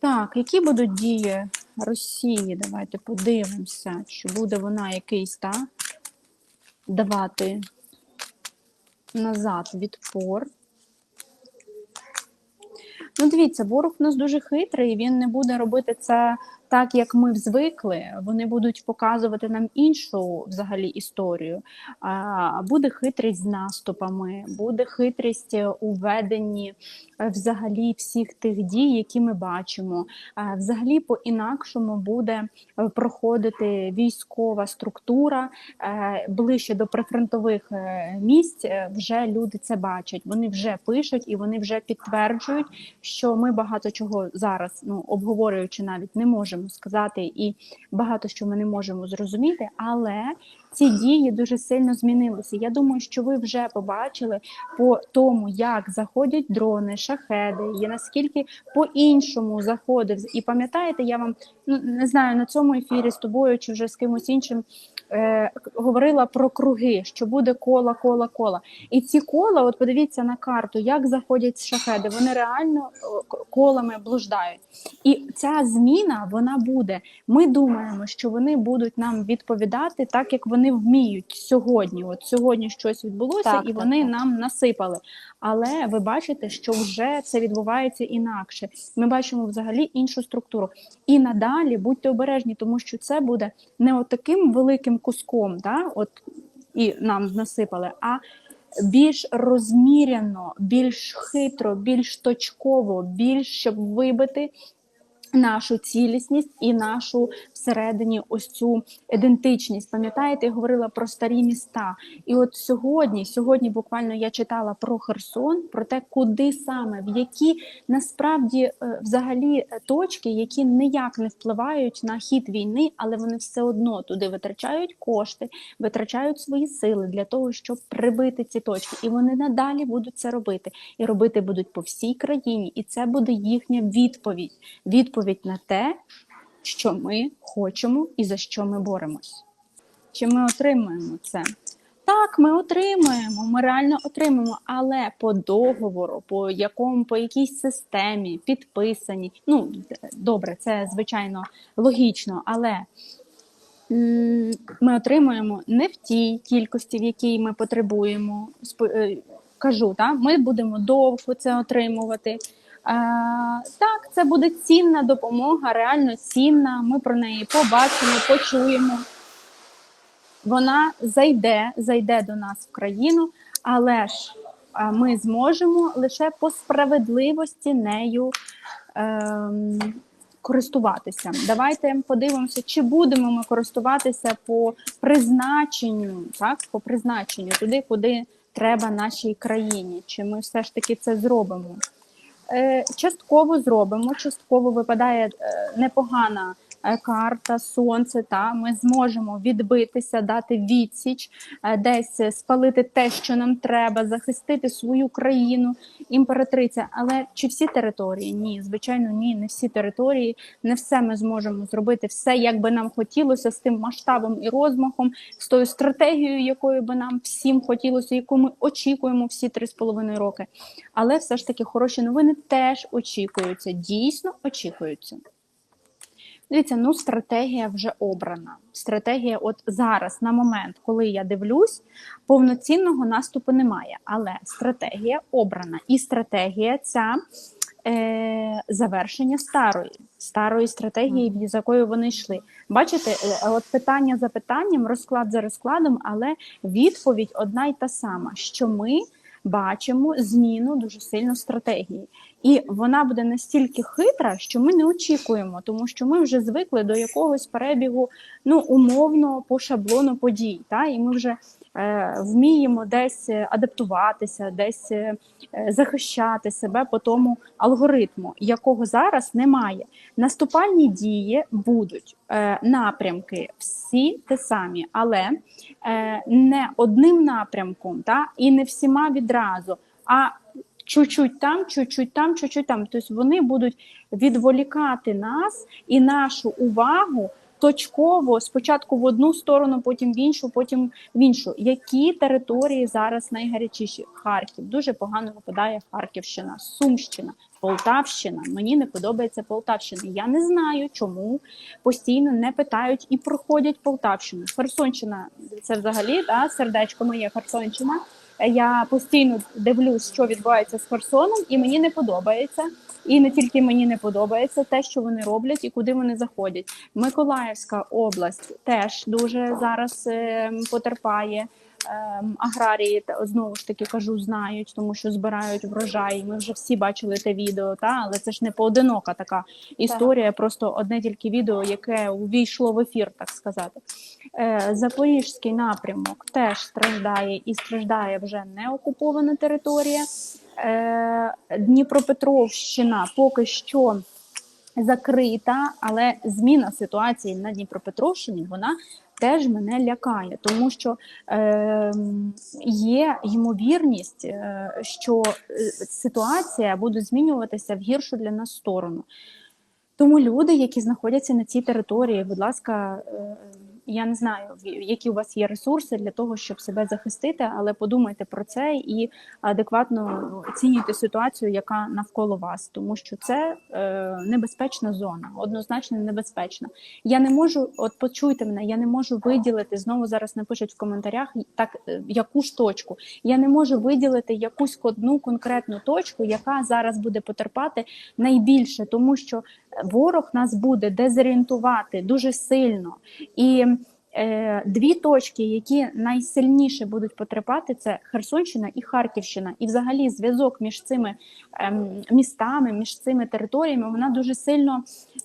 Так, які будуть дії Росії? Давайте подивимося, чи буде вона якийсь та, давати назад відпор. Ну, дивіться, ворог у нас дуже хитрий, він не буде робити це так, як ми звикли. Вони будуть показувати нам іншу взагалі історію. Буде хитрість з наступами, буде хитрість у веденні е, взагалі всіх тих дій, які ми бачимо. Взагалі, по-інакшому буде е, проходити військова структура е, ближче до прифронтових місць. Вже люди це бачать. Вони вже пишуть і вони вже підтверджують, що ми багато чого зараз, ну обговорюючи, навіть не можемо сказати, і багато що ми не можемо зрозуміти, але ці дії дуже сильно змінилися. Я думаю, що ви вже побачили по тому, як заходять дрони, шахеди, і наскільки по-іншому заходив. І пам'ятаєте, я вам ну не знаю на цьому ефірі з тобою чи вже з кимось іншим е, говорила про круги, що буде кола, кола, кола. І ці кола, от подивіться на карту, як заходять шахеди. Вони реально о, колами блуждають. І ця зміна вона буде. Ми думаємо, що вони будуть нам відповідати так, як вони вміють сьогодні. От сьогодні щось відбулося, Так, і так, вони так. нам насипали. Але ви бачите, що вже це відбувається інакше. Ми бачимо взагалі іншу структуру. І надалі будьте обережні, тому що це буде не отаким великим куском, да, от і нам насипали, а більш розміряно, більш хитро, більш точково, більш щоб вибити нашу цілісність і нашу всередині ось цю ідентичність. Пам'ятаєте, я говорила про старі міста. І от сьогодні, сьогодні буквально я читала про Херсон, про те, куди саме, в які насправді е, взагалі е, точки, які ніяк не впливають на хід війни, але вони все одно туди витрачають кошти, витрачають свої сили для того, щоб прибити ці точки. І вони надалі будуть це робити. І робити будуть по всій країні. І це буде їхня відповідь. Відповідь на те, що ми хочемо і за що ми боремось. Чи ми отримуємо це? Так, ми отримуємо, ми реально отримуємо, але по договору, по якому, по якійсь системі підписані. Ну добре, це звичайно логічно, але ми отримуємо не в тій кількості, в якій ми потребуємо. Е, Кажу, так, ми будемо довго це отримувати. А, так, це буде цінна допомога, реально цінна. Ми про неї побачимо, почуємо. Вона зайде, зайде до нас в країну, але ж ми зможемо лише по справедливості нею ем, користуватися. Давайте подивимося, чи будемо ми користуватися по призначенню, так, по призначенню туди, куди треба нашій країні. Чи ми все ж таки це зробимо? Е, частково зробимо, частково випадає е, непогана карта, сонце. Та ми зможемо відбитися, дати відсіч, е, десь е, спалити те, що нам треба, захистити свою країну, імператриця. Але чи всі території? Ні, звичайно, ні, не всі території. Не все ми зможемо зробити, все як би нам хотілося, з тим масштабом і розмахом, з тою стратегією, якою би нам всім хотілося, яку ми очікуємо всі три з половиною роки. Але все ж таки хороші новини теж очікуються, дійсно очікуються. Дивіться, ну стратегія вже обрана. Стратегія, от зараз, на момент, коли я дивлюсь, повноцінного наступу немає. Але стратегія обрана. І стратегія ця е, завершення старої, старої стратегії, з якою вони йшли. Бачите, е, от питання за питанням, розклад за розкладом, але відповідь одна й та сама, що ми бачимо зміну дуже сильно стратегії. І вона буде настільки хитра, що ми не очікуємо, тому що ми вже звикли до якогось перебігу, ну умовно по шаблону подій. Та? І ми вже е, вміємо десь адаптуватися, десь е, захищати себе по тому алгоритму, якого зараз немає. Наступальні дії будуть е, напрямки всі те самі, але е, не одним напрямком, та? і не всіма відразу. а чуть-чуть там, чуть-чуть там, чуть-чуть там. Тобто вони будуть відволікати нас і нашу увагу точково спочатку в одну сторону, потім в іншу, потім в іншу. Які території зараз найгарячіші? Харків дуже погано випадає Харківщина, Сумщина, Полтавщина. Мені не подобається Полтавщина. Я не знаю, чому постійно не питають і проходять Полтавщину. Херсонщина це взагалі да, сердечко моє Херсонщина. Я постійно дивлюсь, що відбувається з Херсоном, і мені не подобається. І не тільки мені не подобається те, що вони роблять і куди вони заходять. Миколаївська область теж дуже зараз е, потерпає. Ем, аграрії знову ж таки кажу, знають, тому що збирають врожай. Ми вже всі бачили те відео, та але це ж не поодинока така історія, просто одне тільки відео, яке увійшло в ефір, так сказати. Е, Запорізький напрямок теж страждає і страждає вже не окупована територія. Е, Дніпропетровщина поки що закрита, але зміна ситуації на Дніпропетровщині вона теж мене лякає, тому що е, є ймовірність, е, що е, ситуація буде змінюватися в гіршу для нас сторону. Тому люди, які знаходяться на цій території, будь ласка, е, я не знаю, які у вас є ресурси для того, щоб себе захистити, але подумайте про це і адекватно оцінюйте ситуацію, яка навколо вас, тому що це е, небезпечна зона, однозначно небезпечна. Я не можу, от почуйте мене, я не можу виділити знову зараз напишуть в коментарях так, е, яку ж точку. Я не можу виділити якусь одну конкретну точку, яка зараз буде потерпати найбільше, тому що ворог нас буде дезорієнтувати дуже сильно. І дві точки, які найсильніше будуть потерпати, це Херсонщина і Харківщина. І взагалі зв'язок між цими ем, містами, між цими територіями, вона дуже сильно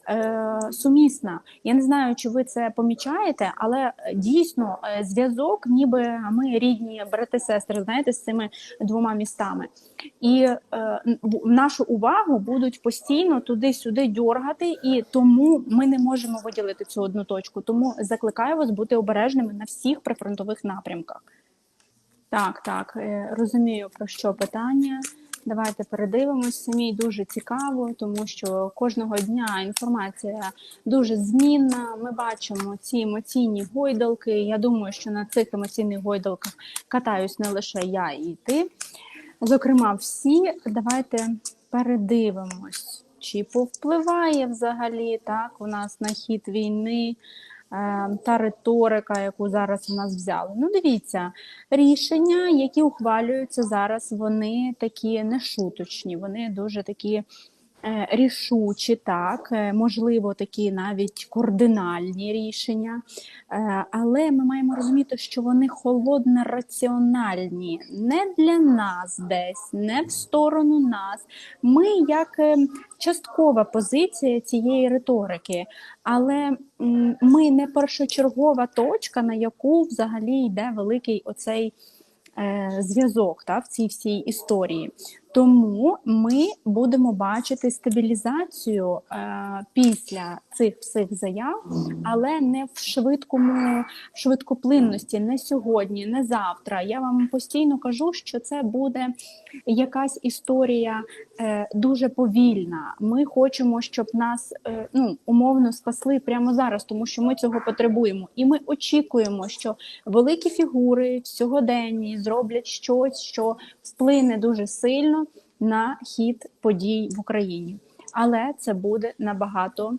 е, сумісна. Я не знаю, чи ви це помічаєте, але е, дійсно е, зв'язок, ніби ми рідні брати-сестри, знаєте, з цими двома містами. І е, нашу увагу будуть постійно туди-сюди дьоргати, і тому ми не можемо виділити цю одну точку. Тому закликаю вас бути обережними на всіх прифронтових напрямках. Так, так, е, розумію про що питання. Давайте передивимось. Самій дуже цікаво, тому що кожного дня інформація дуже змінна. Ми бачимо ці емоційні гойдалки. Я думаю, що на цих емоційних гойдалках катаюсь не лише я і ти. Зокрема, всі давайте передивимось, чи повпливає взагалі так у нас на хід війни та риторика, яку зараз у нас взяли. Ну, дивіться, рішення, які ухвалюються зараз, вони такі нешуточні, вони дуже такі. Е, Рішучі, так, е, можливо, такі навіть кардинальні рішення, Е, але ми маємо розуміти, що вони холодно раціональні, не для нас десь, не в сторону нас. Ми як часткова позиція цієї риторики, але ми не першочергова точка, на яку взагалі йде великий оцей зв'язок та, в цій всій історії. Тому ми будемо бачити стабілізацію е, після цих всіх заяв, але не в швидкому швидкоплинності, не сьогодні, не завтра. Я вам постійно кажу, що це буде якась історія е, дуже повільна. Ми хочемо, щоб нас е, ну умовно спасли прямо зараз, тому що ми цього потребуємо, і ми очікуємо, що великі фігури в сьогоденні зроблять щось, що вплине дуже сильно на хід подій в Україні. Але це буде набагато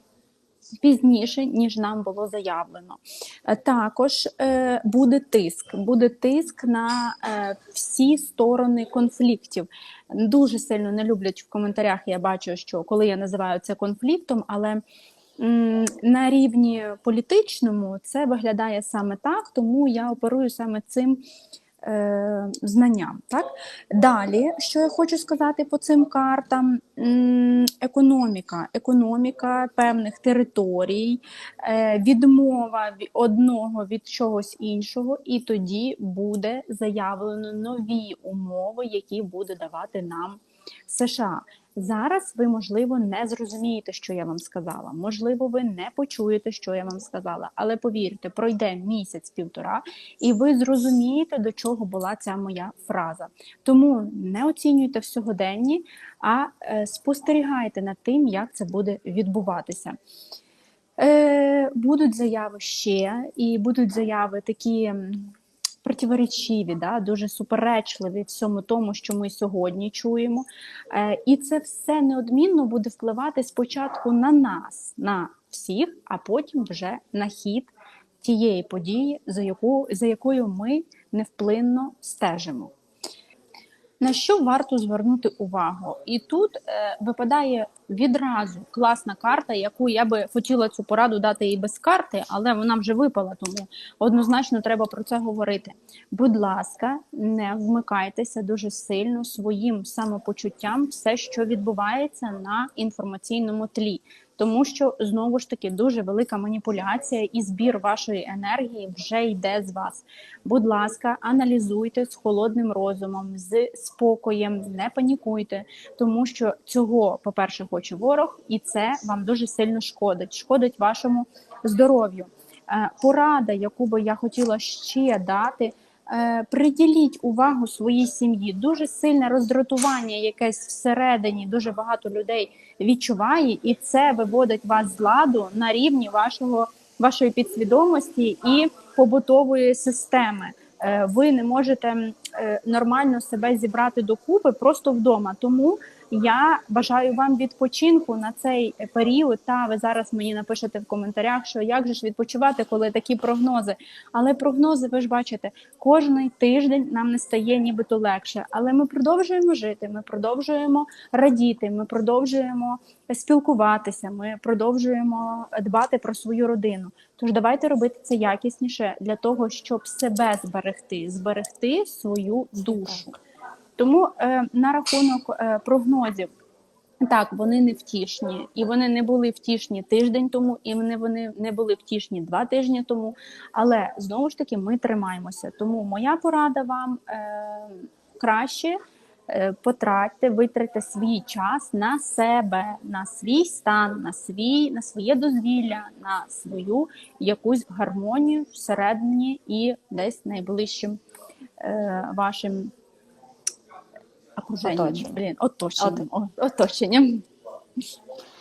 пізніше, ніж нам було заявлено. Е, Також е, буде тиск, буде тиск на е, всі сторони конфліктів. Дуже сильно не люблять в коментарях. Я бачу, що коли я називаю це конфліктом, але м, на рівні політичному це виглядає саме так, тому я оперую саме цим е, знанням. Так? Далі, що я хочу сказати по цим картам, економіка, економіка певних територій, е, відмова ві- одного від чогось іншого, і тоді буде заявлено нові умови, які буде давати нам США. Зараз ви, можливо, не зрозумієте, що я вам сказала. Можливо, ви не почуєте, що я вам сказала. Але повірте, пройде місяць-півтора, і ви зрозумієте, до чого була ця моя фраза. Тому не оцінюйте в сьогоденні, а е, спостерігайте над тим, як це буде відбуватися. Е, будуть заяви ще, і будуть заяви такі противоречиві, да, дуже суперечливі всьому тому, що ми сьогодні чуємо. Е, і це все неодмінно буде впливати спочатку на нас, на всіх, а потім вже на хід тієї події, за, яку, за якою ми невплинно стежимо. На що варто звернути увагу? І тут е, випадає відразу класна карта, яку я би хотіла цю пораду дати і без карти, але вона вже випала, тому однозначно треба про це говорити. Будь ласка, не вмикайтеся дуже сильно своїм самопочуттям, все, що відбувається на інформаційному тлі. Тому що знову ж таки дуже велика маніпуляція і збір вашої енергії вже йде з вас. Будь ласка, аналізуйте з холодним розумом, з спокоєм, не панікуйте, тому що цього, по-перше, хоче ворог, і це вам дуже сильно шкодить. Шкодить вашому здоров'ю. Е, Порада, яку би я хотіла ще дати. Е, Приділіть увагу своїй сім'ї. Дуже сильне роздратування, якесь всередині, дуже багато людей відчуває, і це виводить вас з ладу на рівні вашого вашої підсвідомості і побутової системи. Е, Ви не можете е, нормально себе зібрати докупи просто вдома. Тому я бажаю вам відпочинку на цей період. Та ви зараз мені напишете в коментарях, що як же ж відпочивати, коли такі прогнози. Але прогнози, ви ж бачите, кожний тиждень нам не стає нібито легше. Але ми продовжуємо жити, ми продовжуємо радіти, ми продовжуємо спілкуватися, ми продовжуємо дбати про свою родину. Тож давайте робити це якісніше для того, щоб себе зберегти, зберегти свою душу. Тому е, на рахунок е, прогнозів. Так, вони не втішні, і вони не були втішні тиждень тому, і вони, не були втішні два тижні тому. Але знову ж таки ми тримаємося. Тому моя порада вам е, краще е, потратьте, витратьте свій час на себе, на свій стан, на свій, на своє дозвілля, на свою якусь гармонію всередині і десь найближчим е, вашим окруженням. Оточенням. Блін, оточенням. О, оточенням.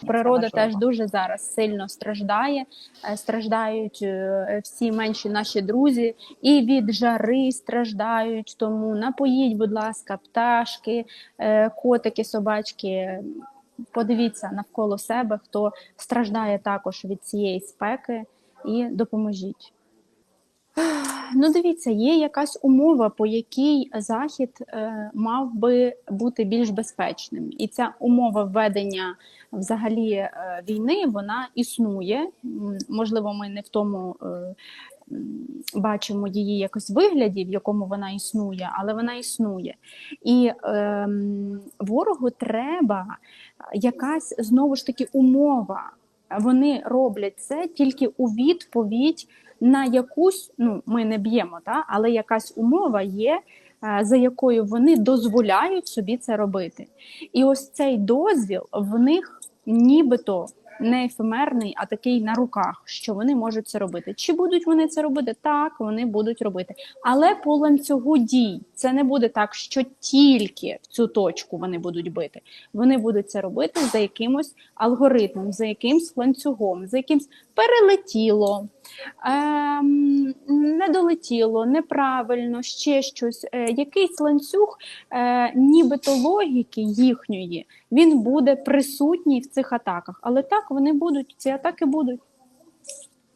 Природа теж дуже зараз сильно страждає. Е, Страждають е, всі менші наші друзі, і від жари страждають. Тому напоїть, будь ласка, пташки, е, котики, собачки. Подивіться навколо себе, хто страждає також від цієї спеки, і допоможіть. Ну, дивіться, є якась умова, по якій захід е, мав би бути більш безпечним, і ця умова введення взагалі е, війни вона існує. Можливо, ми не в тому е, бачимо її якось вигляді, в якому вона існує, але вона існує. І ем, ворогу треба якась знову ж таки умова. Вони роблять це тільки у відповідь на якусь, ну ми не б'ємо, та але якась умова є, е, за якою вони дозволяють собі це робити. І ось цей дозвіл в них нібито не ефемерний, а такий на руках, що вони можуть це робити. Чи будуть вони це робити? Так, вони будуть робити. Але по ланцюгу дій це не буде так, що тільки в цю точку вони будуть бити. Вони будуть це робити за якимось алгоритмом, за якимсь ланцюгом, за якимсь перелетіло, не долетіло, неправильно, ще щось. Е, якийсь ланцюг, е, нібито логіки їхньої, він буде присутній в цих атаках. Але так вони будуть, ці атаки будуть.